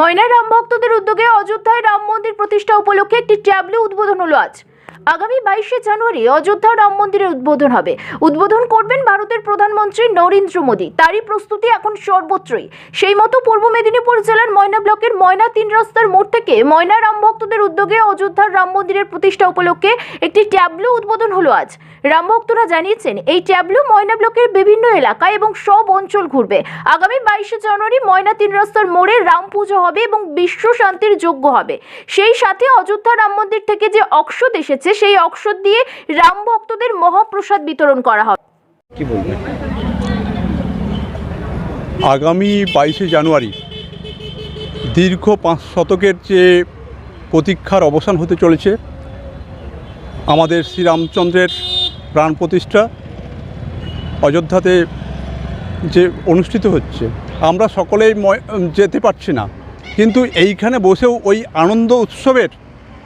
ময়নার রাম ভক্তদের উদ্যোগে অযোধ্যায় রাম মন্দির প্রতিষ্ঠা উপলক্ষে একটি ট্যাবলো উদ্বোধন হলো আজ। আগামী বাইশে জানুয়ারি অযোধ্যা রাম মন্দিরের উদ্বোধন হবে। উদ্বোধন করবেন ভারতের প্রধানমন্ত্রী নরেন্দ্র মোদী। তারই প্রস্তুতি এখন সর্বত্রই। সেই মতো পূর্ব মেদিনীপুর জেলার ময়না ব্লকের ময়না তিন রাস্তার মোড় থেকে ময়না রাম ভক্তদের উদ্যোগে অযোধ্যার রাম মন্দিরের প্রতিষ্ঠা উপলক্ষে একটি ট্যাবলো উদ্বোধন হলো আজ। রাম ভক্তরা জানিয়েছেন, এই ট্যাবলো ময়না ব্লকের বিভিন্ন এলাকা এবং সব অঞ্চল ঘুরবে। আগামী বাইশে জানুয়ারি ময়না তিন রাস্তার মোড়ে রাম পুজো হবে এবং বিশ্ব শান্তির যোগ্য হবে। সেই সাথে অযোধ্যা রাম মন্দির থেকে যে অক্ষত এসেছে সেই অক্ষত দিয়ে রাম ভক্তদের মহাপ্রসাদ বিতরণ করা হবে। কি বলবেন? আগামী বাইশে জানুয়ারি দীর্ঘ পাঁচ শতকের যে প্রতীক্ষার অবসান হতে চলেছে আমাদের শ্রীরামচন্দ্রের প্রাণ প্রতিষ্ঠা অযোধ্যাতে যে অনুষ্ঠিত হচ্ছে আমরা সকলেই ময়- যেতে পারছি না। কিন্তু এইখানে বসেও ওই আনন্দ উৎসবের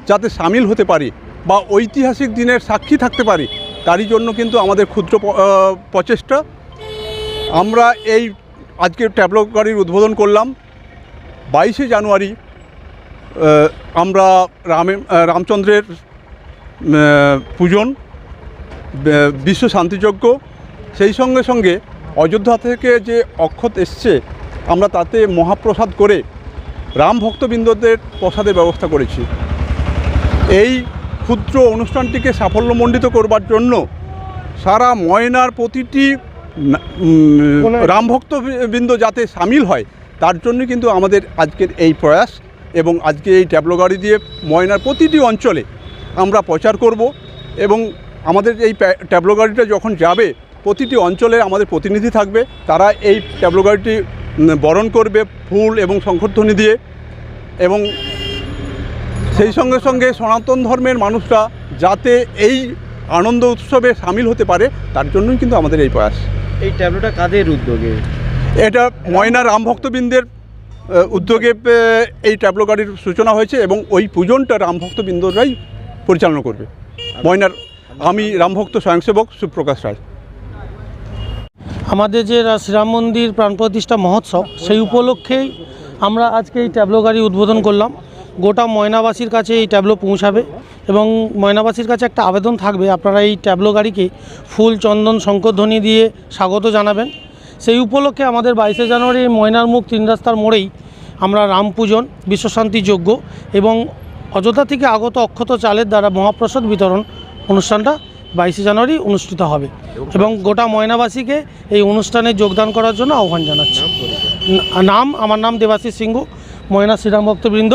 যাতে সামিল হতে পারি বা ঐতিহাসিক দিনের সাক্ষী থাকতে পারি, তারই জন্য কিন্তু আমাদের ক্ষুদ্র প্রচেষ্টা। আমরা এই আজকে ট্যাবলো গাড়ির উদ্বোধন করলাম। বাইশে জানুয়ারি আমরা রামে রামচন্দ্রের পূজন বিশ্ব শান্তিযজ্ঞ। সেই সঙ্গে সঙ্গে অযোধ্যা থেকে যে অক্ষত এসছে, আমরা তাতে মহাপ্রসাদ করে রাম ভক্তবৃন্দদের প্রসাদের ব্যবস্থা করেছি। এই ক্ষুদ্র অনুষ্ঠানটিকে সাফল্যমণ্ডিত করবার জন্য সারা ময়নার প্রতিটি না- উম, রাম ভক্তবৃন্দ যাতে সামিল হয় তার জন্য কিন্তু আমাদের আজকের এই প্রয়াস এবং আজকে এই ট্যাবলো গাড়ি দিয়ে ময়নার প্রতিটি অঞ্চলে আমরা প্রচার করব এবং আমাদের এই ট্যাবলো গাড়িটা যখন যাবে প্রতিটি অঞ্চলে আমাদের প্রতিনিধি থাকবে তারা এই ট্যাবলো গাড়িটি বরণ করবে ফুল এবং শঙ্খধ্বনি দিয়ে এবং সেই সঙ্গে সঙ্গে সনাতন ধর্মের মানুষরা যাতে এই আনন্দ উৎসবে সামিল হতে পারে তার জন্যই কিন্তু আমাদের এই প্রয়াস। এই ট্যাবলোটা কাদের উদ্যোগে? এটা ময়না রাম ভক্তবৃন্দের উদ্যোগে এই ট্যাবলো গাড়ির সূচনা হয়েছে এবং ওই পূজনটা রাম ভক্তবৃন্দরাই পরিচালনা করবে। ময়নার আমি রামভক্ত স্বয়ংসেবক সুপ্রকাশ রায়। আমাদের যে শ্রীরাম মন্দির প্রাণ প্রতিষ্ঠা মহোৎসব সেই উপলক্ষেই আমরা আজকে এই ট্যাবলো গাড়ি উদ্বোধন করলাম। গোটা ময়নাবাসীর কাছে এই ট্যাবলো পৌঁছাবে এবং ময়নাবাসীর কাছে একটা আবেদন থাকবে, আপনারা এই ট্যাবলো গাড়িকে ফুল চন্দন শঙ্করধ্বনি দিয়ে স্বাগত জানাবেন। সেই উপলক্ষে আমাদের বাইশে জানুয়ারি ময়নার মুখ তিন রাস্তার মোড়েই আমরা রাম পূজন, বিশ্বশান্তি যজ্ঞ এবং অযোধ্যা থেকে আগত অক্ষত চালের দ্বারা মহাপ্রসাদ বিতরণ অনুষ্ঠানটা বাইশে জানুয়ারি অনুষ্ঠিত হবে এবং গোটা ময়নাবাসীকে এই অনুষ্ঠানে যোগদান করার জন্য আহ্বান জানাচ্ছি। নাম, আমার নাম দেবাশিস সিংহ, ময়না শ্রীরাম ভক্তবৃন্দ।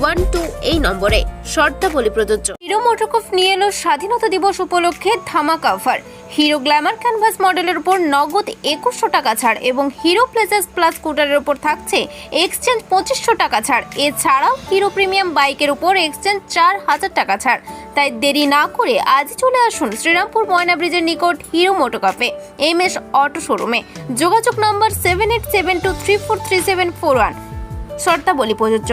one two এই নম্বরে শর্তাবলী প্রযোজ্য। হিরো মোটোকফ নিয়ে এলো স্বাধীনতা দিবস উপলক্ষে ধামাকা অফার। হিরো গ্ল্যামার ক্যানভাস মডেলের উপর নগদ একুশশো টাকা ছাড় এবং হিরো প্লেজাস প্লাস স্কুটারের উপর থাকছে এক্সচেঞ্জ পঁচিশশো টাকা ছাড়। এছাড়াও হিরো প্রিমিয়াম বাইকের উপর এক্সচেঞ্জ চার হাজার টাকা ছাড়। তাই দেরি না করে আজই চলে আসুন শ্রীরামপুর ময়না ব্রিজের নিকট Hero motocafe M S auto শোরুমে। যোগাযোগ নম্বর seven eight seven two three four three seven four one. শর্তাবলী প্রযোজ্য।